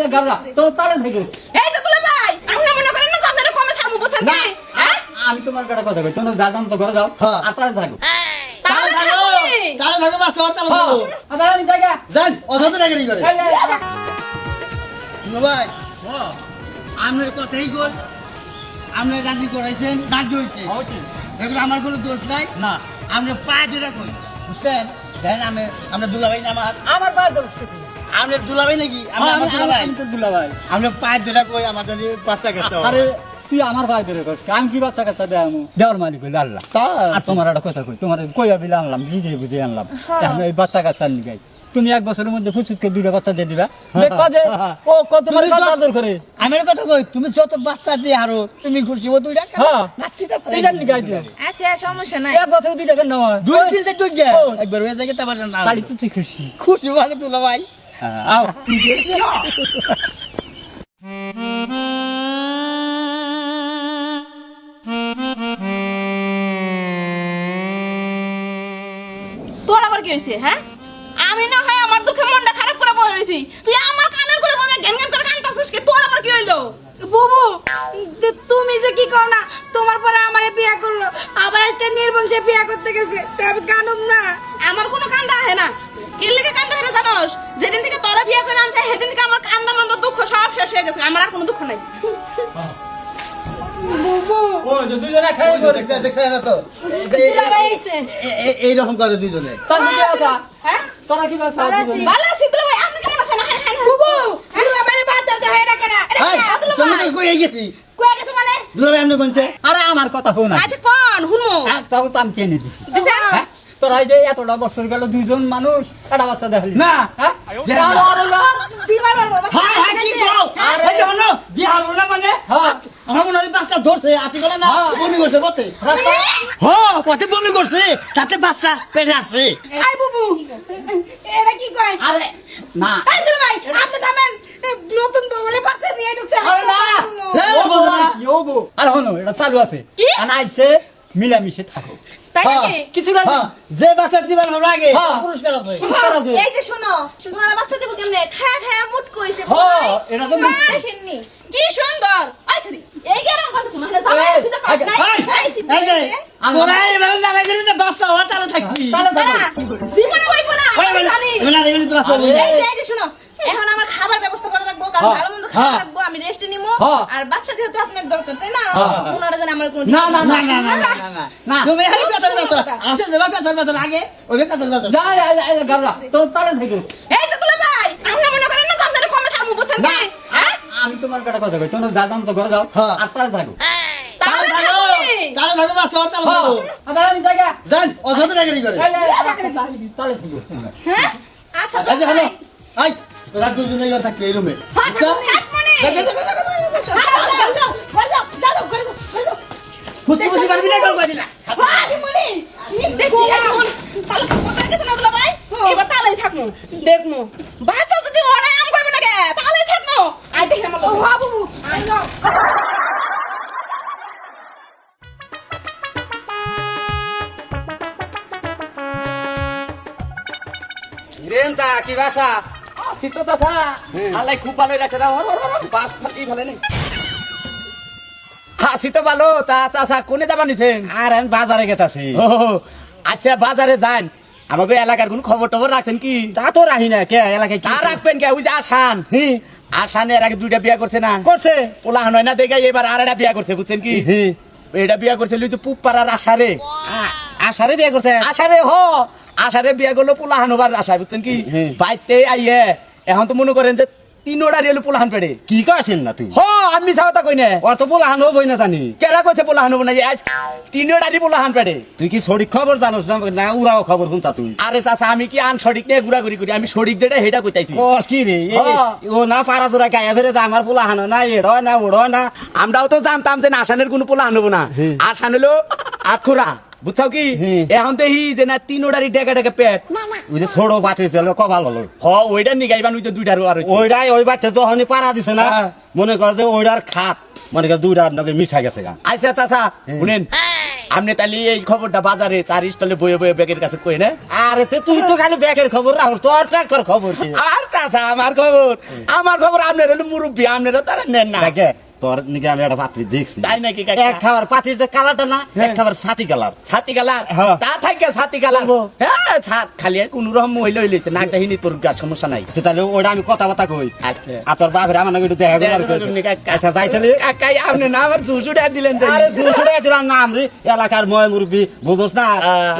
এই গাবলা তো তালে থেকে এই যে তুলে ভাই আপনি মনে করেন না যে আপনারা কমে ছাড়বো বুঝছেন না কি? হ্যাঁ? আমি তোমার কথা কই তোমরা যা তো ঘরে যাও হ্যাঁ। আর তালে থাকো। তাহলে থাকুনি। তাহলে ভাগে বাস আর চালাবো আর আমি জায়গা যান অযথা রাগারি করে। এই, এই, এই, শুনো ভাই আপনার কথাই গোল। আপনি রাজি করাইছেন রাজি হয়েছে এখন আমার কোনো দোষ নাই। না। আপনি পা যেটা কই বুঝছেন? দেখেন আমি আমরা দুলাভাই আমার। আমার পায়ে দোষ কিছু। আপনার দুলাভাই নাকি? আমি হ্যাঁ, আমার আমি- দুলাভাই। আমি তো দুলাভাই। আপনি পা যেটা কই আমার জন্য বাচ্চা কাচ্চা। আরে তুই আমার ভাই ধরে করিস আমি কি বাচ্চা কাচ্চা দেয় আমি দেওয়ার মালিক হইলে আল্লাহ। আর তোমার একটা কথা কই তোমার কইয়া বিলে আনলাম বুঝে বুঝে আনলাম। এখন এই বাচ্চা কাচ্চা নিগাই তুমি এক বছরের মধ্যে ফুচুতকে দুইটা বাচ্চা দিয়ে দিবা। দেখবা যে ও কত আদর করে। আমি কথা কই তুমি যত বাচ্চা দিয়ে আরও তুমি খুশি হো দুইটা হ্যাঁ। এটা নিগাই দিও। আচ্ছা সমস্যা নাই। এক বছর দুইটা কেন নয় দুই তিন চার ও। একবার হয়ে যায় তারপর না। তাহলে তুই খুশি? খুশি মানে দুলাভাই। হ্যাঁ, আও তোর আবার কি হয়েছে হ্যাঁ? আমি না হয় আমার দুঃখে মনটা খারাপ করে বলে রয়েছি। তুই আমার কানের করে বলে জ্ঞান জ্ঞান করে কানতাছিস কি? তোর আবার কি হইল? বুবু তুমি যে কি কর না, তোমার পরে আমারে বিয়া করল। আবার আজকে নির্বংশে বিয়া করতে গেছে, তা আমি কানুম না। আমার কোনো কান্দা আহে না। কি সেদিন থেকে আমার কান্দা মান্দা দুঃখ সব শেষ হয়ে গেছে আমার আর কোনো দুঃখ নাই। ও যে দুইজনে খাই দেখছে দেখছে না তো? বাবা এসে এইরকম করে দুইজনে। তার দিকে আসা হ্যাঁ? তোরা কি ভালো আছি। ভালো ভাই আপনি কেমন আছেন? হ্যাঁ হ্যাঁ বুবু দুলা বাইরে বাদ দাও তো হয় কেন এটা এই, কি আদুলা তুমি তো কই গেছি। কয়ে গেছে মানে? দুলাভাই আপনি কোনছে? আরে আমার কথা শোন। আচ্ছা কোন? হুনমু হ্যাঁ তাও তো আমি চেনে দিছি। দিছে? হ্যাঁ? তোরা এই যে এতটা বছর গেল দুইজন মানুষ একটা বাচ্চা দেখলি। না। হ্যাঁ। দিবার বাবা কি কও আরে। মানে হ্যাঁ। আমার মনে হয় বাচ্চা ধরছে আতি গলা না হ্যাঁ। বমি করছে পথে হ্যাঁ পথে বমি করছে তাতে বাচ্চা পেটে আছে আই বুবু এটা কি কয় আরে না এই দুলা ভাই আপনি থামেন নতুন পাশে নিয়ে ঢুকছে আরে না ও বাবা। বাবা, কি হব? আরে হনো এটা চালু আছে কি? মিলামিশে থাকো তাই। নাকি? কিছু না যে বাচ্চা দিবার হবে আগে। পুরস্কার আছে এই যে শোনো তোমরা বাচ্চা দেবো কেমনে? খায়া খায়া মুট কইছে হ্যাঁ, এটা তো দেখেননি কি সুন্দর। আই এই গেরাম কত তোমার জামাই এই, খুঁজে পাস নাই। এই, এই যে তোরা এবার নারা গেলি না বাচ্চা হওয়া তাহলে থাকবি। তাহলে জীবনে হইব না ওই আমি জানি। এবার নারা তো বাচ্চা এই যে শোনো। এখন আমার খাবার ব্যবস্থা করা কারণ হ্যাঁ, ভালো মন্দ খাওয়া হ্যাঁ। লাগবো আমি রেস্ট নিবো হ্যাঁ। আর বাচ্চা যেহেতু আপনার দরকার তাই না। ওনারা যেন আমার কোনো না, না, না না না না না না না। তুমি এই পেছার পেছার আসে যাবা পেছার পেছার আগে। ওই পেছার পেছার যা যা যা, যা, গাবলা তো তালে থেকে। এই যে তুলে ভাই আপনি মনে করেন না আপনারা কমে ছাড়বো বুঝছেন না আমি তোমার কাটা কথা কই তোমরা যা যাও তো ঘরে যাও। আর তালে থাকো। হ্যাঁ, থাকো। আর আমি জায়গা যান অযথা রাগারি করে এই, এই, এই, তালে- তালে থাকো। হ্যাঁ? আচ্ছা আই তোরা দুজনে এবার থাকবি এই রুমে। হ্যাঁ, খুশি খুশি পারবি না দিলা। হ্যাঁ, দেখছি এখন তাহলে কোথায় গেছে না দুলা ভাই? এবার তাহলেই থাকব দেখব বাচ্চা যদি ওরাই আম করবে না কে তাহলেই থাকব আই দেখে আমার ও আই যাও রেন্তা কি আল্লাহ খুব ভালো বাস হাসি তো ভালো। তা চাচা কোনে যাবা নিছেন? আর আমি বাজারে গেতাছি। ও আচ্ছা বাজারে যান। আমাকে এলাকার কোন খবর টবর রাখছেন কি? তা তো রাহি না। কে এলাকায় তা রাখবেন কে? ওই যে আসান। হি। আসান এর আগে দুইটা বিয়া করছে না? করছে। পোলা হয় না দেখে এবার আর একটা বিয়া করছে বুঝছেন কি? এটা বিয়া করছে লুই তো আশারে। আশারে বিয়ে করছে? আশারে হ। আশারে বিয়া করল পোলা হানোবার আশা বুঝছেন কি। বাইতে আইয়ে এখন তো মনে করেন যে তিনোটা রেল পোলা হান পেড়ে। কি করছেন না তুই? হ আমি ছাওতা কই না। অত বলে আনো বই না জানি। কেরা কইছে পোলা হানব না? যে আজ তিনোটা দি পোলা হান পেড়ে। তুই কি সঠিক খবর জানোস না? না উড়াও খবর শুনতা তুই। আরে চাচা আমি কি আন সঠিক নিয়ে ঘুরাঘুরি করি? আমি সঠিক যেটা হেটা কইতাইছি কস কি রে? হ্যাঁ। ও না পারা তোরা গায়ে ফেরে যা আমার পোলা হানো না এড়ো না ওড়ো না। আমরাও তো জানতাম যে না আসানের কোনো পোলা হানব না। হুম। আসান হলো আখুরা। বুঝছাও কি। এখন তো হি যে না তিনোটারই ডেকা ডেকা পেট। ওই যে ছোড়ো বাচ্চা দিছিল কবাল হলো। হ ওইটা নিগাইবান ওই যে দুইটারও আর হইছে। ওইটাই ওই বাচ্চা যখনই পারা দিছে না হ্যাঁ। মনে কর যে ওইটার খাত মনে কর দুইটার নগে মিঠা গেছে গা। আচ্ছা চাচা হুম। শুনেন আপনি তাহলে এই খবরটা বাজারে চার স্টলে বয়ে বয়ে ব্যাগের কাছে কই না? আরে তো তুই তো খালি ব্যাগের খবর রাখো তোর টাকার খবর কি? আর চাচা আমার খবর। আমার খবর আপনার হলো মুরব্বী আপনারা তারা নেন না। দেখে তোর নাকি আমি একটা পাত্রী দেখছি। তাই নাকি এক খাবার পাত্রীর যে কালারটা না এক খাবার সাথী কালার। ছাতি কালার? হ্যাঁ। তা থাকে ছাতি কালার। হ্যাঁ ছাত খালি আর কোন রকম মহিলা হইলেছে নাকটা হিনি তোর সমস্যা নাই। তো তাহলে ওটা আমি কথা কই? আচ্ছা। আর তোর বাপের আমার নাকি একটু দেখা করে। আচ্ছা যাই তাহলে। কাকাই আপনি না আমার জুজুটা দিলেন আরে দিলাম নাম রে এলাকার ময় মুরব্বী বুঝোস না?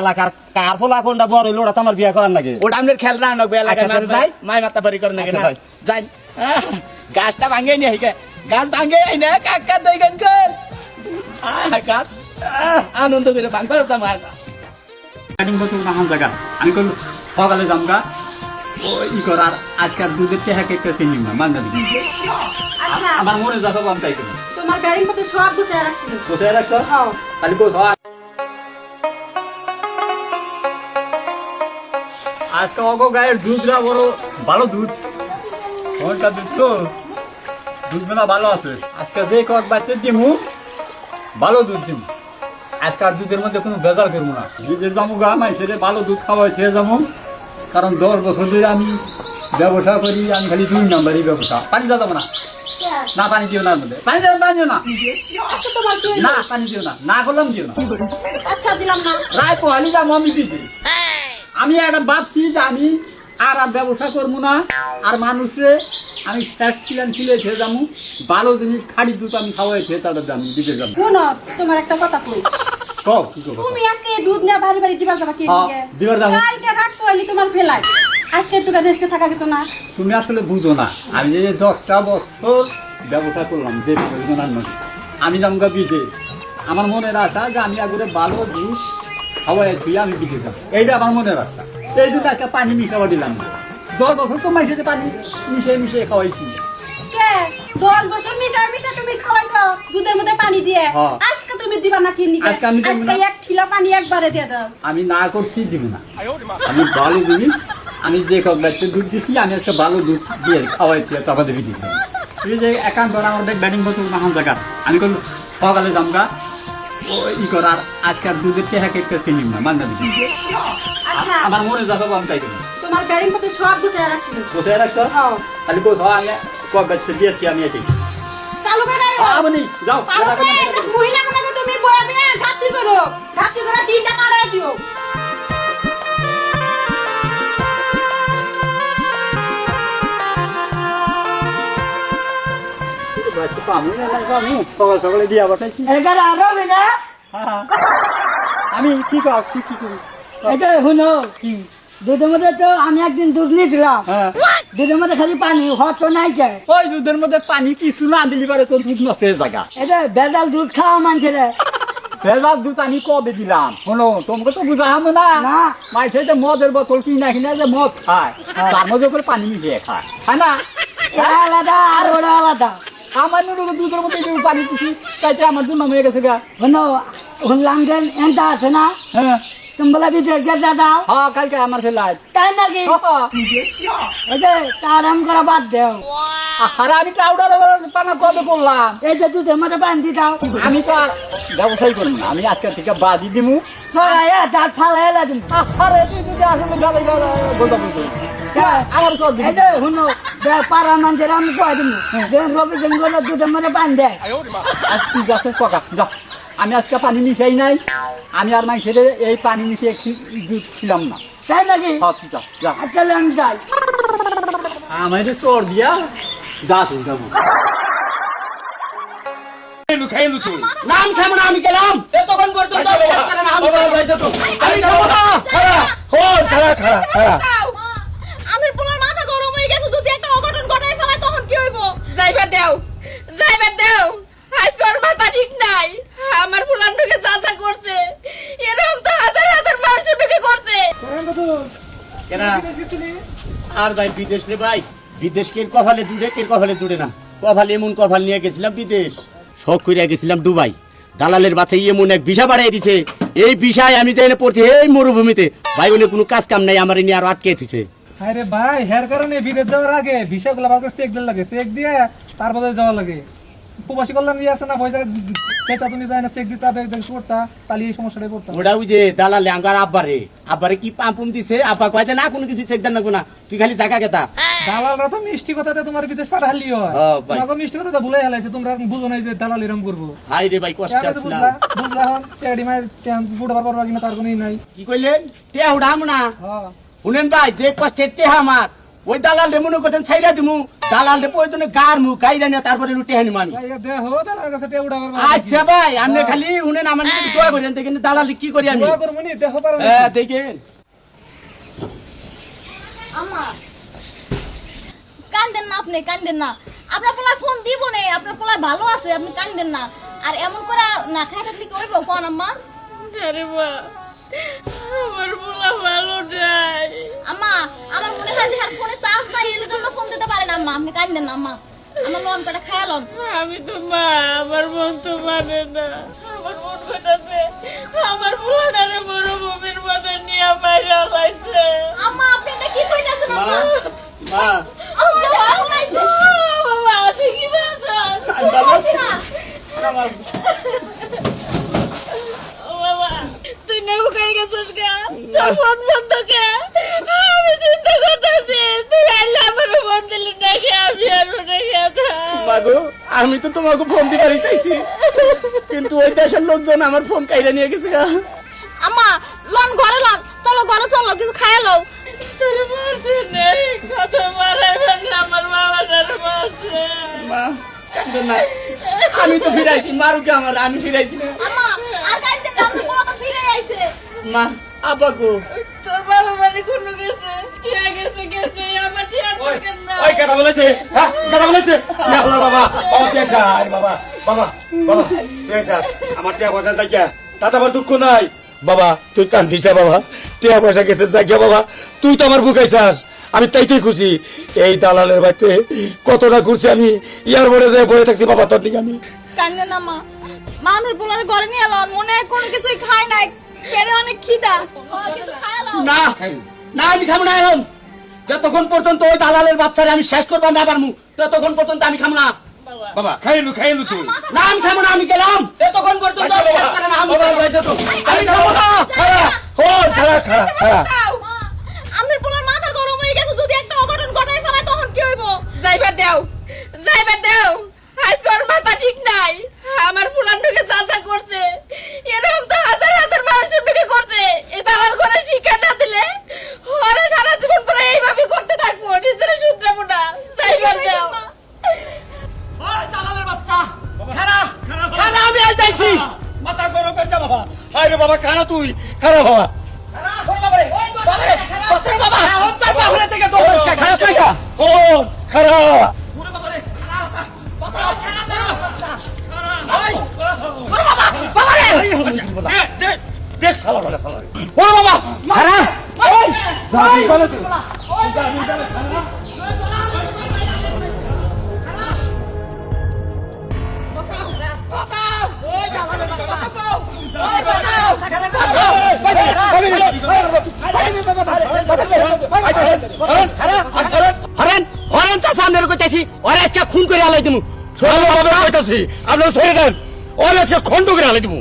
এলাকার কার ফলা কোনটা বড় হইল ওটা তো আমার বিয়ে করার নাকি? ওটা আপনার খেয়াল রাখবে এলাকায় আচ্ছা, যাই? মাই মাতা বাড়ি করেন নাকি আচ্ছা, যাই। গাছটা ভাঙে নি গাছ ভাঙে না কাকা দেখেন গাছ আনন্দ করে ভাঙবার আমার। গাড়ি জায়গা। আমি কল সকালে ই করার আজকাল দুধের চেহারা কেটে চিনি না আমার মনে আমি তাই তোমার ব্যারিং পত্র সব গুছিয়ে রাখছি। হ্যাঁ। খালি কোথাও আজকে অগো গায়ের বড় ভালো দুধ। ওইটা দুধ তো? দুধ দুধগুলা ভালো আছে। আজকে যে কট বাচ্চা দিমু ভালো দুধ দিমু। আজকাল দুধের মধ্যে কোনো ভেজাল করব না। দুধের দামও গা মাই সেটা ভালো দুধ খাওয়াই খেয়ে যাব কারণ দশ বছর ধরে আমি ব্যবসা করি আমি খালি দুই নাম্বারই ব্যবসা। পানি দাও যাব না না পানি দিও না মধ্যে। পানি দিও পানি দিও না? না পানি দিও না। না করলাম দিও না। আচ্ছা দিলাম না। রায় পোহালি দাম আমি দিতে আমি একটা ভাবছি যে আমি আর আর ব্যবসা করব না। আর মানুষে আমি শেষ ছিলেন ছিলে খেয়ে যাব। ভালো জিনিস খাড়ি দুধ আমি খাওয়াই খেয়ে তাদের দাম দিতে যাব। শোনো তোমার একটা কথা কই? কও কি করব তুমি আজকে দুধ নিয়ে বাড়ি বাড়ি দিবা যাবা কি হ্যাঁ, দিবার যাব। কালকে রাত করলি তোমার ফেলাই আজকে একটু রেস্টে থাকা যেত না। তুমি আসলে বুঝো না। আমি যে দশটা বছর ব্যবসা করলাম যে আমি যাব বিদেশ। আমার মনের আশা যে আমি আগে ভালো দুধ খাওয়াই আমি বিদেশ যাব। এইটা আমার মনের আশা। এই দুটো একটা পানি মিশাবা দিলাম। দশ বছর তো মাইসে পানি মিশিয়ে মিশিয়ে খাওয়াইছি। কে? দশ বছর মিশা মিশা তুমি খাওয়াইছো? দুধের মধ্যে পানি দিয়ে। আজকে তুমি দিবা না কি নিকে আজকে আমি দেব আজকে না। এক ঠিলা পানি একবারে দিয়ে দাও। আমি না করছি দিব না। আমি ভালো জিনিস আমি যে কবলাইতে দুধ দিছি আমি একটা ভালো দুধ দিয়ে খাওয়াইছি তখন দেবী এই যে একান্ত আমাদের ব্যাটিং বোতল নাহান জায়গা। আমি কল সকালে যামগা। ই করার আজকাল দুধের চেহারা কেটে চিনি না মান যাবি আচ্ছা। আমার মনে যাব আমি তাই করি তোমার ব্যারিং পত্র সব গুছিয়ে রাখছি কোথায় রাখছো? হ্যাঁ। খালি কোথাও আমি কবলাইতে দিয়েছি আমি এটি চালু করে দাও। আপনি যাও। মহিলা মানে তুমি বয়া দিয়ে গাছি করো। গাছি করে কাটাই দিও। সকাল সকালে দিয়ে বাটাইছি এখানে আরও না আমি কি কি কি করি? এটা শুনো দুধের মধ্যে তো আমি একদিন দুধ নিয়েছিলাম। হ্যাঁ। দুধের মধ্যে খালি পানি হট তো নাই কে? ওই দুধের মধ্যে পানি কিছু না দিলি পারে তোর দুধ নষ্ট হয়ে জায়গা এটা বেজাল দুধ খাওয়া মানছে রে ভেজাল দুধ আমি কবে দিলাম? শোনো তোমাকে তো বুঝা হবে না। মাইছে যে মদের বোতল কিনা কিনা যে মদ খায়। তার মধ্যে করে পানি মিশিয়ে খায়। খায় না? আলাদা আর ওরা আলাদা। আমার নুডুল দুধের মধ্যে পানি দিছি তাইতে আমার দুধ হয়ে গেছে গা। শুনো শুনলাম যে এনটা আছে না? হ্যাঁ। তুমি বলে বিদেশ গেছে দাও হ্যাঁ কালকে আমার ফেলাই তাই নাকি? এই যে আরাম করা বাদ দেও। আর আমি টাউডার পানা কবে করলাম? এই যে দুধের মধ্যে দি দাও। আমি তো ব্যবসায়ী করি না আমি আজকে থেকে বাদি দিমু। দাঁত ফালাই এলা তুমি আরে তুই যদি আসলে গালাই বলতে বলতে আমার সব এই যে শুনো পাড়া মানুষের আমি কয়ে দিব রবি সিং দুধের মধ্যে দেয় আর তুই যাচ্ছে ককা যা। আমি আজকে পানি মিশাই নাই। আমি আর মাইসের এই পানি মিশিয়ে দুধ ছিলাম না। তাই নাকি? হ্যাঁ আজকাল আমি যাই। আমায় যে চোর দিয়া যা তুই। যাব নাম খাব না আমি গেলাম। তখন পর্যন্ত না, আমি খাব না। দাও। আমি পোলার মাথা গরম হয়ে গেছে যদি একটা অঘটন ঘটাই ফেলায় তখন কি হইব যাইবার দেও যাইবার দেও আজকে ওর মাথা ঠিক নাই আমার পোলার নুকে চাচা করছে এরকম তো হাজার হাজার মানুষ নুকে করছে কেনা আর ভাই বিদেশ রে ভাই, বিদেশ কে কপালে জুড়ে কে কপালে জুড়ে না। কপাল এমন কপাল নিয়ে গেছিলাম বিদেশ। শখ করিয়া গেছিলাম দুবাই। দালালের বাচ্চা এমন এক ভিসা বাড়াই দিছে। এই বিষয় আমি তো পড়ছি এই মরুভূমিতে। ভাই উনি কোনো কাজ কাম নাই, আমার নিয়ে আর আটকে দিছে আরে ভাই, হের কারণে বিদেশ যাওয়ার আগে ভিসা গুলো চেক দিল লাগে, চেক দিয়ে তারপরে যাওয়া লাগে। প্রবাসী কল্যাণ ইয়ে আছে না পয়সা চেকটা তুমি যায় না চেক দিতা ব্যাগ ব্যাগ করতা তাহলে এই সমস্যাটাই পড়তাম ওটা ওই যে দালালে আমার আব্বারে আব্বারে কি পাম্পুম দিছে? আব্বা কয়তে না কোনো কিছু চেক দেন না তুই খালি জায়গা কেতা দালালরা তো মিষ্টি কথাতে তোমার বিদেশ পাঠালি হয়। তোমাকে মিষ্টি কথাটা ভুলে হেলাইছে তোমরা বুঝো নাই যে দালাল এরম করব। হাই রে ভাই কষ্ট আছে, আসলাম বুঝলা হন টেডি মাই ফুটবার পারবা কিনা তার কোনো ই নাই। কি কইলেন? টেহা উড়াম না। শুনেন ভাই যে কষ্টের টেহা আমার। ওই দালাল রে মনে করছেন ছাইরা দিমু দালাল রে প্রয়োজনে গার মু কাইরা নিয়ে তারপরে লুটে হানি মানি। আচ্ছা ভাই আপনি খালি শুনেন আমার নাকি দোয়া করেন দেখেন দালাল কি করি আমি। হ্যাঁ দেখেন। আমা কান্দেন না আপনি কান্দেন না। আপনার পোলায় ফোন দিব নেই আপনার পোলায় ভালো আছে আপনি কান্দেন না। আর এমন করে না খাই থাকলে কি হইব কোন আম্মা? আরে মা। আমার পোলা ভালো নাই। আম্মা আমার মনে হয় যে আর ফোনে চার্জ নাই এর জন্য ফোন দিতে পারেন আম্মা। আপনি কান্দেন না আম্মা। আমার লোন পেটা খায়ালন আমি তো মা আমার মন তো মানে না। আমার মন কইতাছে আমার বুড়ারে মরুভূমির মধ্যে নিয়ে মাইরা লাইছে আম্মা আপনি এটা কি কইতাছেন আম্মা? মা। লাগছে। বাবা আছে কি না। বাবা তুই নেউ করে গেছিস গা? তোর ফোন বন্ধ কে? আমি চিন্তা করতেছি তুই আল্লাহ আমার ফোন দিলি না কে আমি আর গেছে মাগো আমি তো তোমাকে ফোন দিবারই চাইছি। কিন্তু ওই দেশের লোকজন আমার ফোন কাইরা নিয়ে গেছে গা। আম্মা লন ঘরে লন। চলো ঘরে চলো কিছু খায়ালো তোর মারছে নেই কত মারাইবেন না আমার বাবাটার মারছে। মা কান্দো না। আমি তো ফিরাইছি মারুকে আমার আমি ফিরাইছি না আম্মা আর কাইতে কাম পোলা তো ফিরে মা আব্বাকো তোর বাবা মানে কোনো গেছে টিয়া গেছে গেছে আমার টিয়া দরকার না। ওই কথা বলেছে হ্যাঁ কথা বলেছে। ইয়া আল্লাহ বাবা আরে বাবা বাবা বাবা আমার টিয়া জায়গা তাতে আমার দুঃখ নাই। বাবা তুই কান্দিস না বাবা। টিয়া পয়সা গেছে জায়গা বাবা। তুই তো আমার বুকাইছাস আমি তাইতেই খুশি। এই দালালের বাড়িতে কতটা ঘুরছি আমি। এয়ারপোর্টে যেয়ে বয়ে থাকছি বাবা তোর দিকে আমি। কান্দে না মা। মা আমার পোলার ঘরে নিয়ে লন মনে হয় কোনো কিছুই খায় নাই। পেটে অনেক খিদা। না না আমি খাব না এখন। যতক্ষণ পর্যন্ত ওই দালালের বাচ্চারে আমি শেষ করব না পারমু ততক্ষণ পর্যন্ত আমি খাব না। বাবা খাইলু খাইলু তুই। না আমি খাব না আমি গেলাম। ততক্ষণ পর্যন্ত আমি শেষ করে না আমি বাবা, বাইসা আমি খাব না। খারা ও খারা খারা খারা আমার পোলার মাথা গরম হয়ে গেছে যদি একটা অঘটন ঘটাই ফেলায় তখন কি হইব? যাইবার দেও। যাইবার দেও আজকে ওর মাথা ঠিক নাই আমার পোলার নুকে চাচা করছে এরকম তো হাজার হাজার মানুষের নুকে করছে এ দালাল করে শিক্ষা না দিলে ওরা সারা জীবন পরে এইভাবে করতে থাকব নিজের শুধরাবো না যাইবার দেও ওই দালালের বাচ্চা খারা খারা আমি আইতাইছি মাথা গরম করে যা বাবা হাই রে বাবা খারা তুই খারা বাবা ও খারা দেশ খালা বলে খালা ও বাবা খারা যা তুই বলে তুই হরেন হরেন চাচা আমি কইতাছি ওরে আজকে খুন করে আলাই দিমু ছোট ছেড়ে দেন ওর আজকে খন্ড করে আলে দিব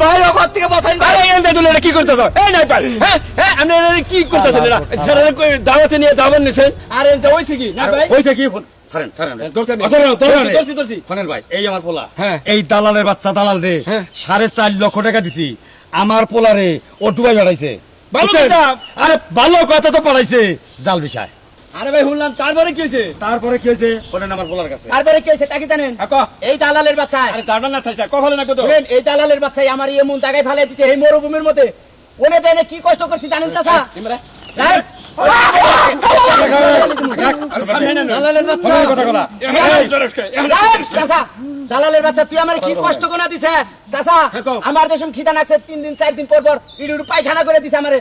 ভাই ওকর থেকে বসাইন ভাই আরে এনতে তুমি কি করতেছ এই নাই পাই হ্যাঁ হ্যাঁ আপনি কি করতেছেন এটা স্যার কই দাওয়াতে নিয়ে দাওয়াত নিছেন আর এটা হইছে কি না ভাই হইছে কি সারেন সারেন ধরছেন নি? ধরেন ধরেন ধরছি, ধরছি। ভাই এই আমার পোলা হ্যাঁ। এই দালালের বাচ্চা দালাল রে সাড়ে চার লক্ষ টাকা দিছি। আমার পোলারে ও ডুবাই বেড়াইছে ভালো বুঝছেন? কথা। আরে ভালো কথা তো পাঠাইছে। জাল বিষয় আরে ভাই শুনলাম তারপরে কি হয়েছে তারপরে কি হয়েছে বলেন আমার বলার কাছে তারপরে কি হয়েছে তাকে জানেন এই দালালের বাচ্চা আরে দাঁড়ান না চাচা কপালে না কত এই দালালের বাচ্চাই আমার এমন জায়গায় ফেলে দিচ্ছে এই মরুভূমির মধ্যে ওনে কি কষ্ট করছি জানেন চাচা? দালালের বাচ্চা তুই আমার কি কষ্ট দিছে চাচা আমার খিদা নাকছে তিন দিন চার দিন পর পর পায়খানা করে দিছে আমারে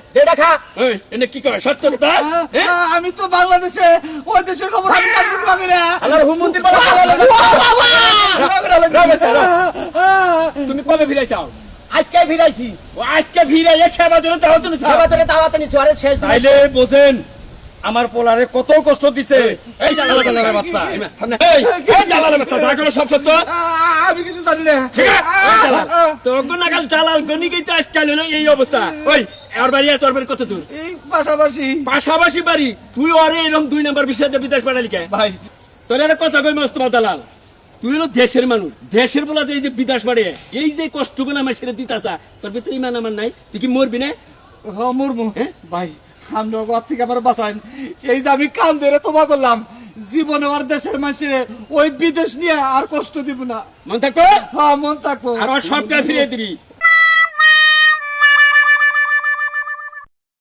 এনে কি করে সত্য কথা আমি তো বাংলাদেশে ওই দেশের খবর আমি পারি না বলা তুমি কবে ফিরে চাও আজকে ফিরাইছি। ও আজকে ফিরে এক সেবা জন্য তাও নিচ্ছি আরে শেষ তাইলে বোঝেন আমার পোলারে কত কষ্ট দিছে। এই জালালের বাচ্চা এই বাচ্চা। যা করে সব সত্য। আমি কিছু জানি না। ঠিক আছে তোর নাগাল জালাল। গনি হলো এই অবস্থা। ওই আর বাড়ি আর তোর বাড়ি কত দূর? এই পাশাপাশি। পাশাপাশি বাড়ি। তুই ওরে এরকম দুই নাম্বার বিষয়ে বিদেশ পাঠালি কে? ভাই। তোর কথা কই মস্ত দালাল? তুই হলো দেশের মানুষ। দেশের বলা যে এই যে বিদেশ বাড়ে এই যে কষ্টগুলো আমার ছেড়ে দিতাসা তোর ভিতরে ইমান আমার নাই। তুই কি মরবি না? হ মুরমু হ্যাঁ? ভাই আমরা ঘর থেকে আমার বাঁচাই এই যে আমি কাম ধরে তোমা করলাম জীবনে আর দেশের মানুষের ওই বিদেশ নিয়ে আর কষ্ট দিব না। মন থাকো হ্যাঁ মন থাকব। আর সবটা ফিরিয়ে দিবি।